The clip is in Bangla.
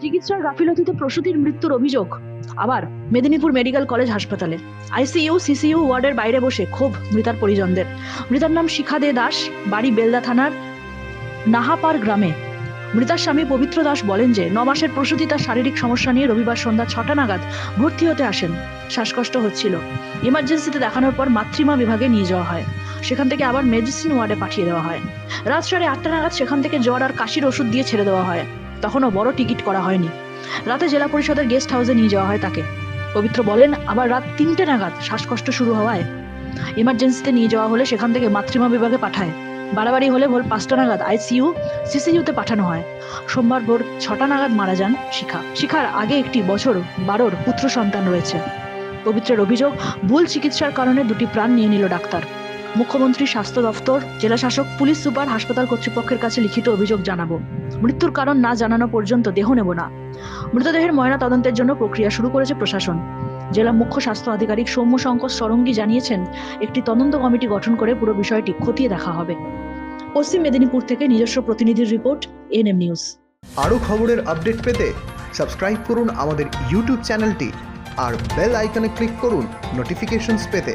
চিকিৎসার গাফিলতিতে প্রসূতির মৃত্যুর অভিযোগ। আবার মেদিনীপুর মেডিকেল কলেজ হাসপাতালে। আইসিইউ, সিসিইউ ওয়ার্ডের বাইরে বসে ক্ষোভ মৃতার পরিজনদের। মৃতার নাম শিখা দে দাস, বাড়ি বেলদা থানার নাহাপার গ্রামে। মৃতার স্বামী পবিত্র দাস বলেন যে, ন মাসের প্রসূতি তার শারীরিক সমস্যা নিয়ে রবিবার সন্ধ্যা ছটা নাগাদ ভর্তি হতে আসেন। শ্বাসকষ্ট হচ্ছিল। ইমার্জেন্সিতে দেখানোর পর মাতৃমা বিভাগে নিয়ে যাওয়া হয়। সেখান থেকে আবার মেডিসিন ওয়ার্ডে পাঠিয়ে দেওয়া হয়। রাত সাড়ে আটটা নাগাদ সেখান থেকে জ্বর আর কাশির ওষুধ দিয়ে ছেড়ে দেওয়া হয়। তখনও বড় টিকিট করা হয়নি। রাতে জেলা পরিষদের গেস্ট হাউসে নিয়ে যাওয়া হয় তাকে। পবিত্র বলেন, আবার রাত তিনটে নাগাদ শ্বাসকষ্ট শুরু হওয়ায়। ইমার্জেন্সিতে নিয়ে যাওয়া হলে সেখান থেকে মাতৃমা বিভাগে পাঠায়। বাড়াবাড়ি হলে ভোর পাঁচটা নাগাদ আইসিইউ, সিসিইউতে পাঠানো হয়। সোমবার ভোর ছটা নাগাদ মারা যান শিখা। শিখার আগে একটি বছর বারোর পুত্র সন্তান রয়েছে। পবিত্রের অভিযোগ, ভুল চিকিৎসার কারণে দুটি প্রাণ নিয়ে নিল ডাক্তার। মুখ্যমন্ত্রী স্বাস্থ্য দফতর, জেলা শাসক, পুলিশ সুপার হাসপাতাল কর্তৃপক্ষের কাছে লিখিত অভিযোগ জানাব। মৃত্যুর কারণ না জানানো পর্যন্ত দেহ নেব না। মৃতদেহের ময়না তদন্তের জন্য প্রক্রিয়া শুরু করেছে প্রশাসন। জেলা মুখ্য স্বাস্থ্য আধিকারিক সৌম্য শঙ্কর সরঙ্গী জানিয়েছেন, একটি তদন্ত কমিটি গঠন করে পুরো বিষয়টি খতিয়ে দেখা হবে। পশ্চিম মেদিনীপুর থেকে নিজস্ব প্রতিনিধির রিপোর্ট, এনএম নিউজ। আরও খবরের আপডেট পেতে সাবস্ক্রাইব করুন আমাদের ইউটিউব চ্যানেলটি আর বেল আইকনে ক্লিক করুন নোটিফিকেশনস পেতে।